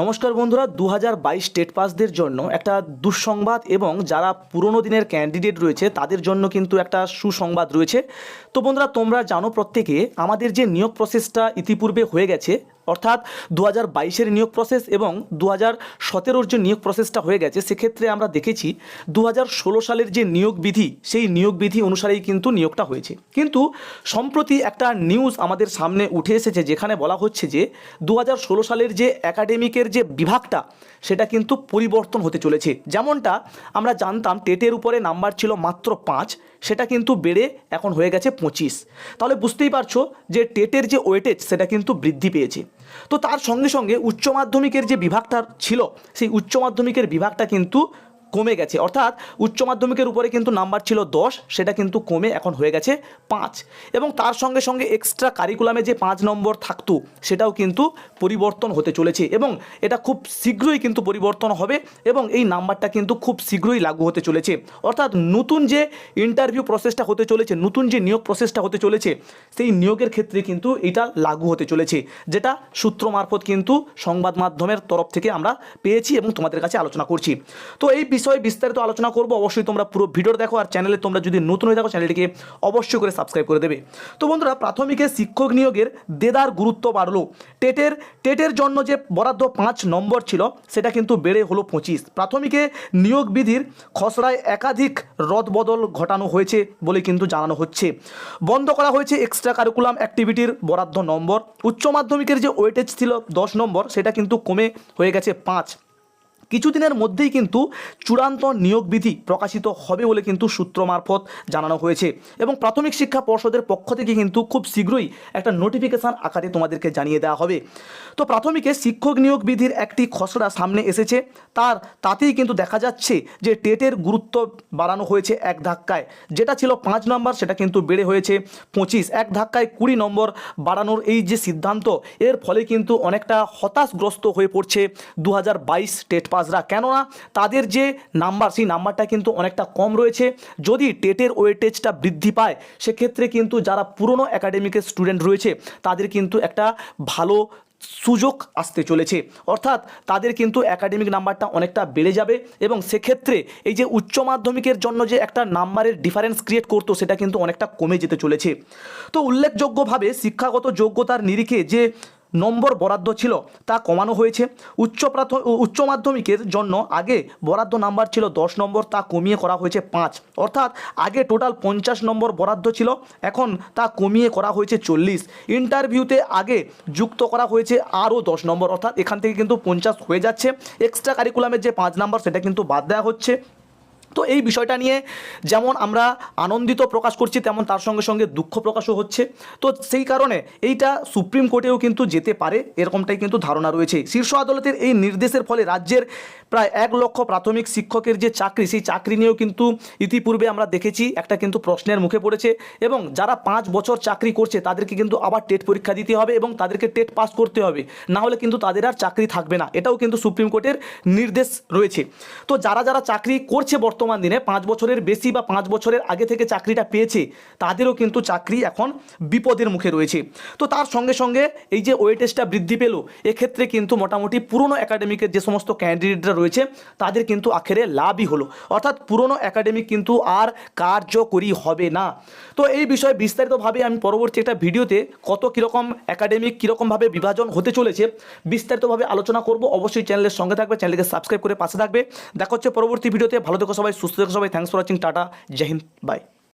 নমস্কার বন্ধুরা দু হাজার বাইশ স্টেট পাসদের জন্য একটা দুঃসংবাদ এবং যারা পুরনো দিনের ক্যান্ডিডেট রয়েছে, তাদের জন্য কিন্তু একটা সুসংবাদ রয়েছে। তো বন্ধুরা, তোমরা জানো প্রত্যেকে, আমাদের যে নিয়োগ প্রসেসটা ইতিপূর্বে হয়ে গেছে, অর্থাৎ দু হাজার বাইশের নিয়োগ প্রসেস এবং দু হাজার সতেরোর যে নিয়োগ প্রসেসটা হয়ে গেছে, সেক্ষেত্রে আমরা দেখেছি দু হাজার ষোলো সালের যে নিয়োগ বিধি, সেই নিয়োগ বিধি অনুসারেই কিন্তু নিয়োগটা হয়েছে। কিন্তু সম্প্রতি একটা নিউজ আমাদের সামনে উঠে এসেছে, যেখানে বলা হচ্ছে যে দু হাজার ষোলো সালের যে একাডেমিকের যে বিভাগটা, সেটা কিন্তু পরিবর্তন হতে চলেছে। যেমনটা আমরা জানতাম, টেটের উপরে নাম্বার ছিল মাত্র পাঁচ, সেটা কিন্তু বেড়ে এখন হয়ে গেছে পঁচিশ। তাহলে বুঝতেই পারছ যে টেটের যে ওয়েটেজ, সেটা কিন্তু বৃদ্ধি পেয়েছে। তো তার সঙ্গে সঙ্গে উচ্চ মাধ্যমিকের যে বিভাগটা ছিল, সেই উচ্চ মাধ্যমিকের বিভাগটা কিন্তু কমে গেছে। অর্থাৎ উচ্চ মাধ্যমিকের উপরে কিন্তু নাম্বার ছিল দশ, সেটা কিন্তু কমে এখন হয়ে গেছে পাঁচ। এবং তার সঙ্গে সঙ্গে এক্সট্রা কারিকুলামে যে পাঁচ নম্বর থাকতো, সেটাও কিন্তু পরিবর্তন হতে চলেছে। এবং এটা খুব শীঘ্রই কিন্তু পরিবর্তন হবে এবং এই নাম্বারটা কিন্তু খুব শীঘ্রই লাগু হতে চলেছে। অর্থাৎ নতুন যে ইন্টারভিউ প্রসেসটা হতে চলেছে, নতুন যে নিয়োগ প্রসেসটা হতে চলেছে, সেই নিয়োগের ক্ষেত্রে কিন্তু এটা লাগু হতে চলেছে, যেটা সূত্র মারফত কিন্তু সংবাদ মাধ্যমের তরফ থেকে আমরা পেয়েছি এবং তোমাদের কাছে আলোচনা করছি। তো এই বিষয়ে বিস্তারিত আলোচনা করব, অবশ্যই তোমরা পুরো ভিডিও দেখো আর চ্যানেলে তোমরা যদি নতুন হয়ে থাকো, চ্যানেলটিকে অবশ্যই করে সাবস্ক্রাইব করে দেবে। তো বন্ধুরা প্রাথমিকের শিক্ষক নিয়োগের দেদার গুরুত্ব বাড়লো। টেটের টেটের জন্য যে বরাদ্দ পাঁচ নম্বর ছিল, সেটা কিন্তু বেড়ে হলো পঁচিশ। প্রাথমিকে নিয়োগ বিধির খসড়ায় একাধিক রদবদল ঘটানো হয়েছে বলে কিন্তু জানানো হচ্ছে। বন্ধ করা হয়েছে এক্সট্রা কারিকুলাম অ্যাক্টিভিটির বরাদ্দ নম্বর। উচ্চ মাধ্যমিকের যে ওয়েটেজ ছিল দশ নম্বর, সেটা কিন্তু কমে হয়ে গেছে পাঁচ। কিছুদিনের মধ্যেই কিন্তু চূড়ান্ত নিয়োগ বিধি প্রকাশিত হবে বলে কিন্তু সূত্র মারফত জানানো হয়েছে। এবং প্রাথমিক শিক্ষা পর্ষদের পক্ষ থেকে কিন্তু খুব শীঘ্রই একটা নোটিফিকেশান আকারে তোমাদেরকে জানিয়ে দেওয়া হবে। তো প্রাথমিকে শিক্ষক নিয়োগ বিধির একটি খসড়া সামনে এসেছে। তার তাতেই কিন্তু দেখা যাচ্ছে যে টেটের গুরুত্ব বাড়ানো হয়েছে এক ধাক্কায়। যেটা ছিল পাঁচ নম্বর, সেটা কিন্তু বেড়ে হয়েছে পঁচিশ। এক ধাক্কায় কুড়ি নম্বর বাড়ানোর এই যে সিদ্ধান্ত, এর ফলে কিন্তু অনেকটা হতাশগ্রস্ত হয়ে পড়ছে দু হাজার বাইশ পাসরা কেননা তাদের যে নাম্বার, সেই নাম্বারটা কিন্তু অনেকটা কম রয়েছে। যদি টেটের ওয়েটেজটা বৃদ্ধি পায়, সেক্ষেত্রে কিন্তু যারা পুরনো একাডেমিকের স্টুডেন্ট রয়েছে, তাদের কিন্তু একটা ভালো সুযোগ আসতে চলেছে। অর্থাৎ তাদের কিন্তু একাডেমিক নাম্বারটা অনেকটা বেড়ে যাবে এবং সেক্ষেত্রে এই যে উচ্চ মাধ্যমিকের জন্য যে একটা নাম্বারের ডিফারেন্স ক্রিয়েট করতো, সেটা কিন্তু অনেকটা কমে যেতে চলেছে। তো উল্লেখযোগ্যভাবে শিক্ষাগত যোগ্যতার নিরিখে যে নম্বর বরাদ্দ ছিল তা কমানো হয়েছে। উচ্চ প্রাথ উচ্চ মাধ্যমিকের জন্য আগে বরাদ্দ নাম্বার ছিল দশ নম্বর, তা কমিয়ে করা হয়েছে পাঁচ। অর্থাৎ আগে টোটাল পঞ্চাশ নম্বর বরাদ্দ ছিল, এখন তা কমিয়ে করা হয়েছে চল্লিশ। ইন্টারভিউতে আগে যুক্ত করা হয়েছে আরও দশ নম্বর। অর্থাৎ এখান থেকে কিন্তু পঞ্চাশ হয়ে যাচ্ছে। এক্সট্রা কারিকুলামের যে পাঁচ নম্বর, সেটা কিন্তু বাদ দেওয়া হচ্ছে। তো এই বিষয়টা নিয়ে যেমন আমরা আনন্দিত প্রকাশ করছি, তেমন তার সঙ্গে সঙ্গে দুঃখ প্রকাশও হচ্ছে। তো সেই কারণে এইটা সুপ্রিম কোর্টেও কিন্তু যেতে পারে, এরকমটাই কিন্তু ধারণা রয়েছে। শীর্ষ আদালতের এই নির্দেশের ফলে রাজ্যের প্রায় এক লক্ষ প্রাথমিক শিক্ষকের যে চাকরি, সেই চাকরি নিয়েও কিন্তু ইতিপূর্বে আমরা দেখেছি, একটা কিন্তু প্রশ্নের মুখে পড়েছে এবং যারা পাঁচ বছর চাকরি করছে, তাদেরকে কিন্তু আবার টেট পরীক্ষা দিতে হবে এবং তাদেরকে টেট পাস করতে হবে। না হলে কিন্তু তাদের আর চাকরি থাকবে না। এটাও কিন্তু সুপ্রিম কোর্টের নির্দেশ রয়েছে। তো যারা যারা চাকরি করছে বর্তমান দিনে পাঁচ বছরের বেশি বা পাঁচ বছরের আগে থেকে চাকরিটা পেয়েছে, তাদেরও কিন্তু চাকরি এখন বিপদের মুখে রয়েছে। তো তার সঙ্গে সঙ্গে এই যে ওয়েটেজটা বৃদ্ধি পেল, এক্ষেত্রে কিন্তু মোটামুটি পুরনো একাডেমিকের যে সমস্ত ক্যান্ডিডেটরা রয়েছে, তাদের কিন্তু আখেরে লাভই হলো। অর্থাৎ পুরনো একাডেমিক কিন্তু আর কার্যকরী হবে না। তো এই বিষয়ে বিস্তারিতভাবে আমি পরবর্তী একটা ভিডিওতে কত কীরকম একাডেমিক কীরকমভাবে বিভাজন হতে চলেছে বিস্তারিতভাবে আলোচনা করব। অবশ্যই চ্যানেলের সঙ্গে থাকবে, চ্যানেলকে সাবস্ক্রাইব করে পাশে থাকবে। দেখা হচ্ছে পরবর্তী ভিডিওতে। ভালো থেকো সবাই সুস্থ থেকো সবাই। থ্যাংকস ফর ওয়াচিং টাটা জয় বাই